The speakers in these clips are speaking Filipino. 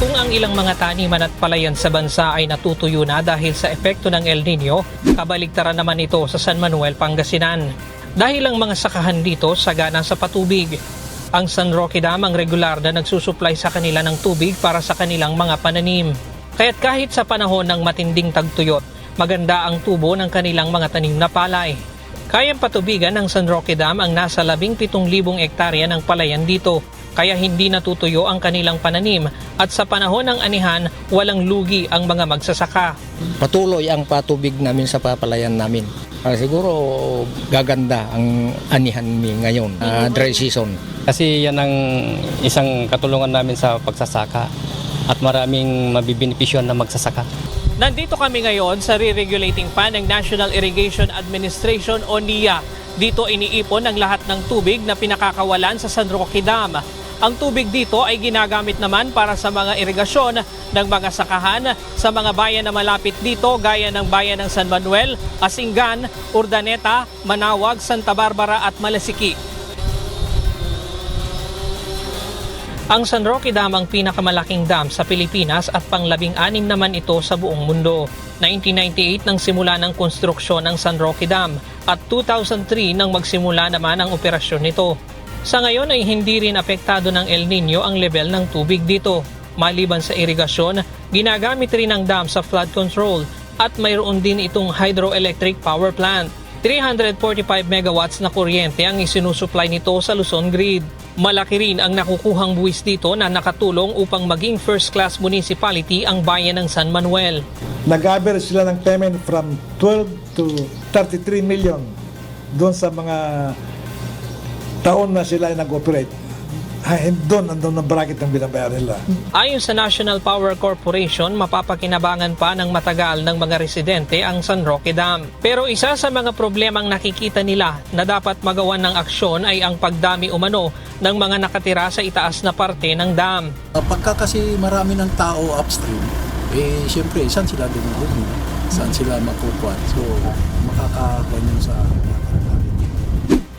Kung ang ilang mga taniman at palayan sa bansa ay natutuyo na dahil sa epekto ng El Nino, kabaligtaran naman ito sa San Manuel, Pangasinan. Dahil ang mga sakahan dito sagana sa patubig. Ang San Roque Dam ang regular na nagsusupply sa kanila ng tubig para sa kanilang mga pananim. Kaya't kahit sa panahon ng matinding tagtuyot, maganda ang tubo ng kanilang mga tanim na palay. Kayang patubigan ng San Roque Dam ang nasa 17,000 ektarya ng palayan dito, kaya hindi natutuyo ang kanilang pananim at sa panahon ng anihan, walang lugi ang mga magsasaka. Patuloy ang patubig namin sa papalayan namin. Ah, siguro gaganda ang anihan mi ngayon, ah, dry season. Kasi yan ang isang katulungan namin sa pagsasaka at maraming mabibenepisyon na magsasaka. Nandito kami ngayon sa re-regulating pan ng National Irrigation Administration o NIA. Dito iniipon ang lahat ng tubig na pinakakawalan sa San Roque Dam. Ang tubig dito ay ginagamit naman para sa mga irigasyon ng mga sakahan sa mga bayan na malapit dito gaya ng bayan ng San Manuel, Asingan, Urdaneta, Manawag, Santa Barbara at Malasiki. Ang San Roque Dam ang pinakamalaking dam sa Pilipinas at panglabing-anim naman ito sa buong mundo. 1998 nang simula ng konstruksyon ng San Roque Dam at 2003 nang magsimula naman ang operasyon nito. Sa ngayon ay hindi rin apektado ng El Nino ang level ng tubig dito. Maliban sa irigasyon, ginagamit rin ang dam sa flood control at mayroon din itong hydroelectric power plant. 345 megawatts na kuryente ang isinusupply nito sa Luzon Grid. Malaki rin ang nakukuhang buwis dito na nakatulong upang maging first-class municipality ang bayan ng San Manuel. nag-average sila ng payment from 12 to 33 million doon sa mga taon na sila ay nag-operate. Ay, doon, andun ang bracket ng binabayaran nila. Ayon sa National Power Corporation, mapapakinabangan pa ng matagal ng mga residente ang San Roque Dam. Pero isa sa mga problemang nakikita nila na dapat magawan ng aksyon ay ang pagdami umano ng mga nakatira sa itaas na parte ng dam. Uh, Pagka kasi marami ng tao upstream, eh siyempre, saan sila dumudumi? Saan sila makukuha? So, makakakuha sa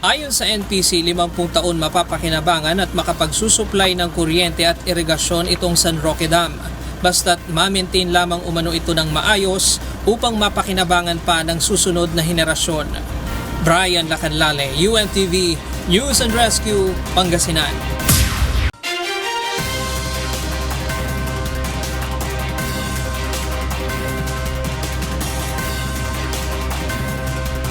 Ayon sa NPC, 50 taon mapapakinabangan at makapagsusupply ng kuryente at irigasyon itong San Roque Dam. Basta't ma-maintain lamang umano ito ng maayos upang mapakinabangan pa ng susunod na henerasyon. Brian Lacanlale, UNTV, News and Rescue, Pangasinan.